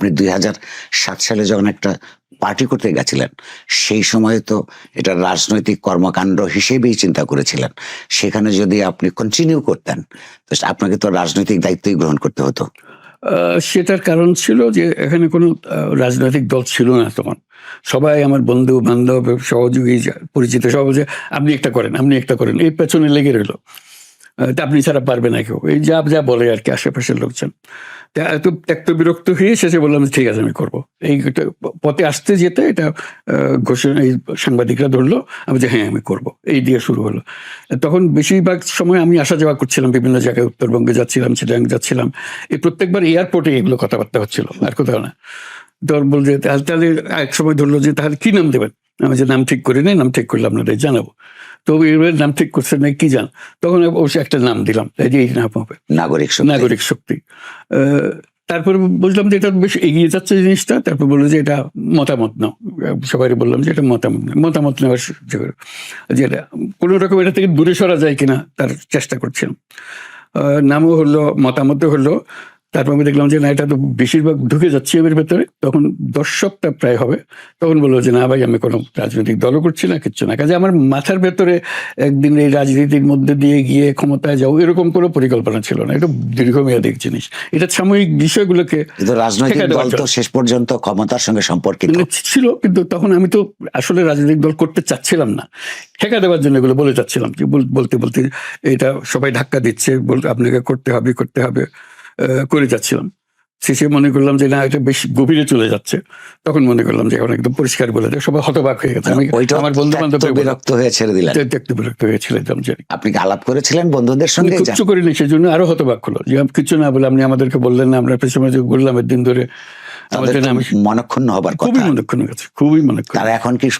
আপনি দুই হাজার সাত সালে যখন একটা পার্টি করতে গেছিলেন, সেই সময় তো এটা রাজনৈতিক কর্মকাণ্ড হিসেবেই চিন্তা করেছিলেন। সেখানে যদি আপনি কন্টিনিউ করতেন, তো আপনাকে তো রাজনৈতিক দায়িত্বই গ্রহণ করতে হতো। সেটার কারণ ছিল যে এখানে কোনো রাজনৈতিক দল ছিল না তখন। সবাই আমার বন্ধু, বান্ধব, সহযোগী, পরিচিত সব আপনি একটা করেন, আপনি একটা করেন। এই পেছনে লেগে রইল। আপনি ছাড়া পারবে না কেউ। এই যা যা বলে আর কি আশেপাশের লোকজন। তা এত ত্যক্ত বিরক্ত হয়ে শেষে বললাম, ঠিক আছে, আমি করব। এই পথে আসতে যেতে এটা ঘোষণা, এই সাংবাদিকরা ধরলো। আমি যে হ্যাঁ আমি করব। এই দিয়ে শুরু হলো। তখন বেশিরভাগ সময় আমি আসা যাওয়া করছিলাম, বিভিন্ন জায়গায় উত্তরবঙ্গে যাচ্ছিলাম, চিটাং যাচ্ছিলাম। এই প্রত্যেকবার এয়ারপোর্টে এগুলো কথাবার্তা হচ্ছিল, আর কোথাও না। তোর বল যে, তাহলে তাহলে এক সময় ধরলো যে, তাহলে কি নাম দেবেন? আমি যে নাম ঠিক করি নাই, নাম ঠিক করলে আপনাদের জানাব। তো এবার নাম ঠিক করছে না কি জান তখন অবশ্যই একটা নাম দিলাম এই যে এই নাম হবে নাগরিক শক্তি। নাগরিক শক্তি তারপর বুঝলাম যে এটা বেশ এগিয়ে যাচ্ছে জিনিসটা তারপর বলল যে এটা মতামত নাও সবাই বললাম যে এটা মতামত। মতামত নেওয়ার। যে এটা কোনো রকম এটা থেকে দূরে সরা যায় কিনা তার চেষ্টা করছিলাম নামও হলো মতামতও হলো তারপর আমি দেখলাম যে না এটা তো বেশিরভাগ ঢুকে যাচ্ছে এর ভেতরে। তখন দর্শকটা প্রায় হবে। তখন বলল যে না ভাই আমি কোনো রাজনৈতিক দলও করছি না কিচ্ছু না। কাজে আমার মাথার ভেতরে একদিন এই রাজনীতির মধ্যে দিয়ে গিয়ে ক্ষমতায় যাও এরকম কোনো পরিকল্পনা ছিল না। এটা দীর্ঘমেয়াদী জিনিস। এটা সাময়িক বিষয়গুলোকে রাজনৈতিক দল তো শেষ পর্যন্ত ক্ষমতার সঙ্গে সম্পর্কিত। মানে ছিল কিন্তু তখন আমি তো আসলে রাজনৈতিক দল করতে চাচ্ছিলাম না। ঠেকা দেওয়ার জন্য এগুলো বলে চাচ্ছিলাম যে বল- বলতে বলতে এটা সবাই ধাক্কা দিচ্ছে আপনাকে করতে হবে করতে হবে। করে যাচ্ছিলাম। শেষে মনে করলাম যে না এটা বেশ গভীরে চলে যাচ্ছে। তখন মনে করলাম যে এখন একদম পরিষ্কার বলে দেয় সবাই হতবাক হয়ে গেছে। আমি আমার বন্ধু বান্ধব বিরক্ত হয়ে ছেড়ে দিলেন। একটু বিরক্ত হয়েছিলাম যে আপনি আলাপ করেছিলেন বন্ধুদের সঙ্গে? কিচ্ছু করিনি সেই জন্য আরও হতবাক হলো। যে কিচ্ছু না বলে আপনি আমাদেরকে বললেন না আমরা পেছনে যে বললাম দিন ধরে আমাদের আমি মনক্ষুণ্ণ হবার খুবই কথা। মনক্ষণ গেছে খুবই মনক্ষণ তারা এখন কি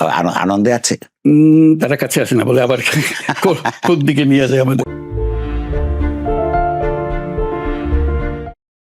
আন- আনন্দে আছে? উম, তারা কাছে আসে না বলে আবার কোন দিকে নিয়ে যায় আমাদের।